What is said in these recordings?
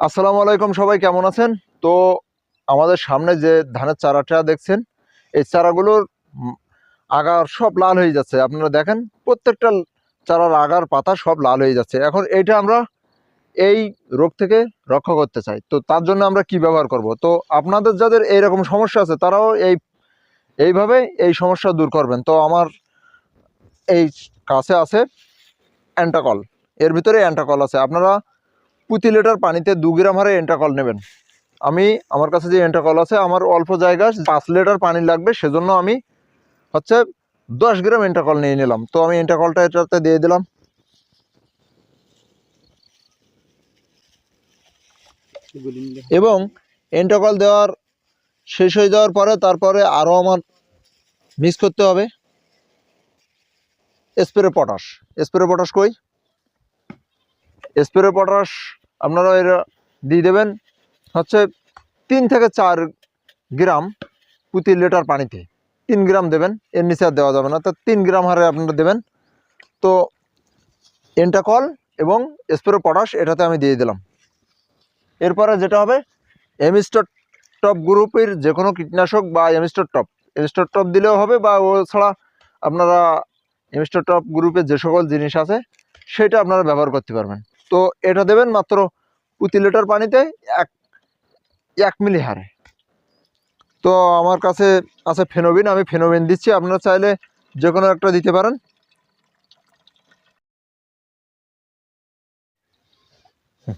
আসসালামু আলাইকুম, সবাই কেমন আছেন? তো আমাদের সামনে যে ধানের চারাটা দেখছেন, এই চারাগুলোর আগার সব লাল হয়ে যাচ্ছে। আপনারা দেখেন, প্রত্যেকটা চারার আগার পাতা সব লাল হয়ে যাচ্ছে। এখন এইটা আমরা এই রোগ থেকে রক্ষা করতে চাই। তো তার জন্য আমরা কি ব্যবহার করব? তো আপনাদের যাদের এইরকম সমস্যা আছে, তারাও এই এইভাবে এই সমস্যা দূর করবেন। তো আমার এই কাছে আছে অ্যান্টাকল। এর ভিতরে অ্যান্টাকল আছে। আপনারা প্রতি লিটার পানিতে দু গ্রাম হারে এন্টাকল নেবেন। আমি, আমার কাছে যে এন্টাকল আছে, আমার অল্প জায়গা পাঁচ লিটার পানি লাগবে, সেজন্য আমি হচ্ছে দশ গ্রাম এন্টাকল নিয়ে নিলাম। তো আমি এন্টাকলটা এটাতে দিয়ে দিলাম। এবং এন্টাকল দেওয়ার, শেষ হয়ে যাওয়ার পরে তারপরে আরও আমার মিক্স করতে হবে। স্প্রে পটাশ স্প্রে পটাশ কই? স্প্রে পটাশ আপনারা এর দিয়ে দেবেন হচ্ছে তিন থেকে চার গ্রাম প্রতি লিটার পানিতে। তিন গ্রাম দেবেন, এর নিচে আর দেওয়া যাবে না। তো তিন গ্রাম হারে আপনারা দেবেন। তো এন্টাকল এবং স্প্রে পটাশ এটাতে আমি দিয়ে দিলাম। এরপরে যেটা হবে, এমিস্টার টপ গ্রুপের যে কোনো কীটনাশক বা এমিস্টার টপ। এমিস্টার টপ দিলেও হবে বা ও ছাড়া আপনারা এমিস্টার টপ গ্রুপের যে সকল জিনিস আছে, সেটা আপনারা ব্যবহার করতে পারবেন। তো এটা দেবেন মাত্র প্রতি লিটার পানিতে এক এক মিলি হারে। তো আমার কাছে আছে ফেনোবিন আমি ফেনোবিন দিচ্ছি আপনারা চাইলে যে কোনো একটা দিতে পারেন। হুম,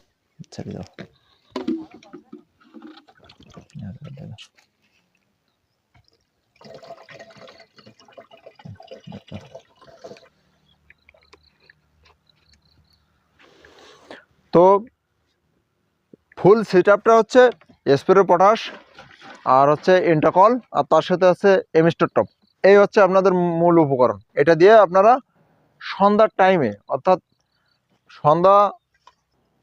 তো ফুল সেট হচ্ছে স্প্রে পটাশ আর হচ্ছে ইন্টাকল আর তার সাথে আছে এমিস্টার টপ এই হচ্ছে আপনাদের মূল উপকরণ। এটা দিয়ে আপনারা সন্ধ্যার টাইমে অর্থাৎ সন্ধ্যা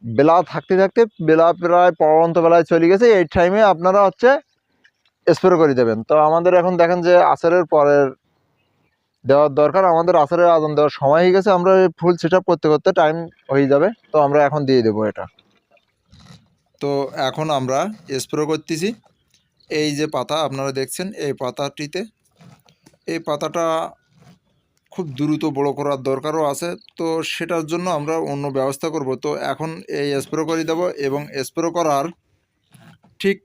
বেলা থাকতে থাকতে বেলা প্রায় পরন্ত বেলায় চলে গেছে, এই টাইমে আপনারা হচ্ছে স্প্রে করে দেবেন। তো আমাদের এখন দেখেন যে আচারের পরের দেওয়ার দরকার, আমাদের আচারের আদান দেওয়ার সময় হয়ে গেছে, আমরা ফুল সেট করতে করতে টাইম হয়ে যাবে, তো আমরা এখন দিয়ে দেবো এটা। তো এখন আমরা স্প্রে করতেছি, এই যে পাতা আপনারা দেখছেন, এই পাতাটিতে, এই পাতাটা খুব দ্রুত বড় করার দরকারও আছে, তো সেটার জন্য আমরা অন্য ব্যবস্থা করব। তো এখন এই স্প্রে করে দেব এবং স্প্রে করার ঠিক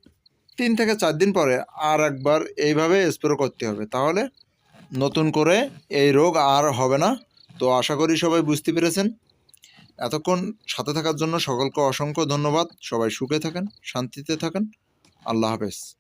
তিন থেকে চার দিন পরে আর একবার এইভাবে স্প্রে করতে হবে। তাহলে নতুন করে এই রোগ আর হবে না। তো আশা করি সবাই বুঝতে পেরেছেন। এতক্ষণ সাথে থাকার জন্য সকলকে অসংখ্য ধন্যবাদ। সবাই সুখে থাকেন, শান্তিতে থাকেন। আল্লাহ হাফেজ।